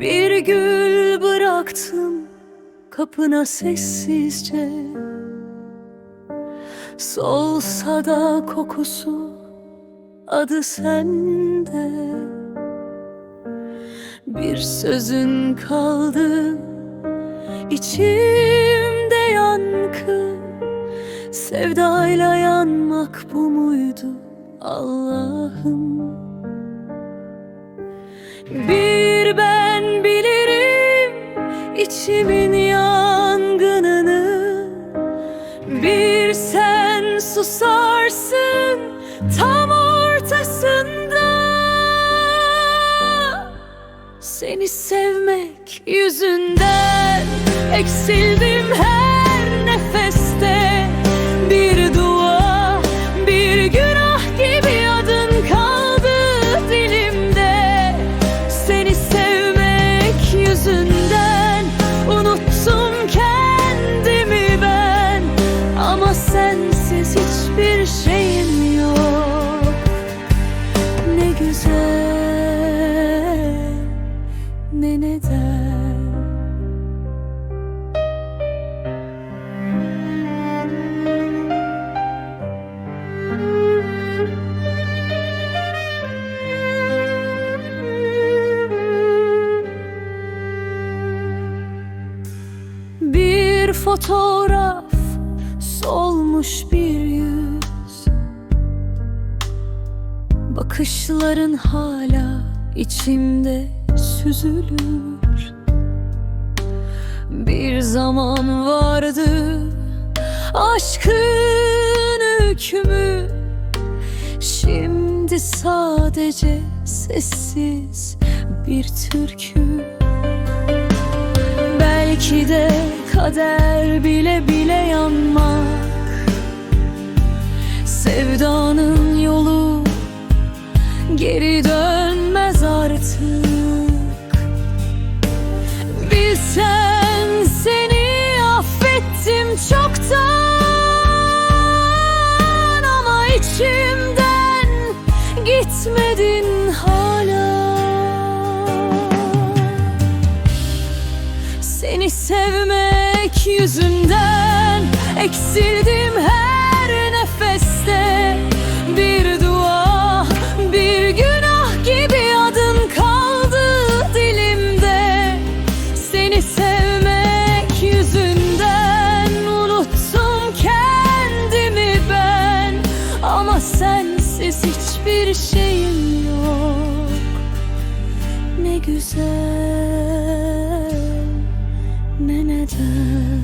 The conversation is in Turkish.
Bir gül bıraktım kapına sessizce. Solsa da kokusu adı sende. Bir sözün kaldı içimde yankı. Sevdayla yanmak bu muydu Allah'ım? Bir içimin yangınını Bir sen susarsın tam ortasında. Seni sevmek yüzünden eksildim Ne neden? Bir fotoğraf solmuş bir Bakışların hala içimde süzülür. Bir zaman vardı aşkın hükmü. Şimdi sadece sessiz bir türkü. Belki de kader bile bile yanmak. Sevdanın yolu geri dönmez artık. Bilsen seni affettim çoktan Ama içimden gitmedin hala. Seni sevmek yüzünden eksildim her sensiz hiçbir şeyim yok. Ne güzel ne neden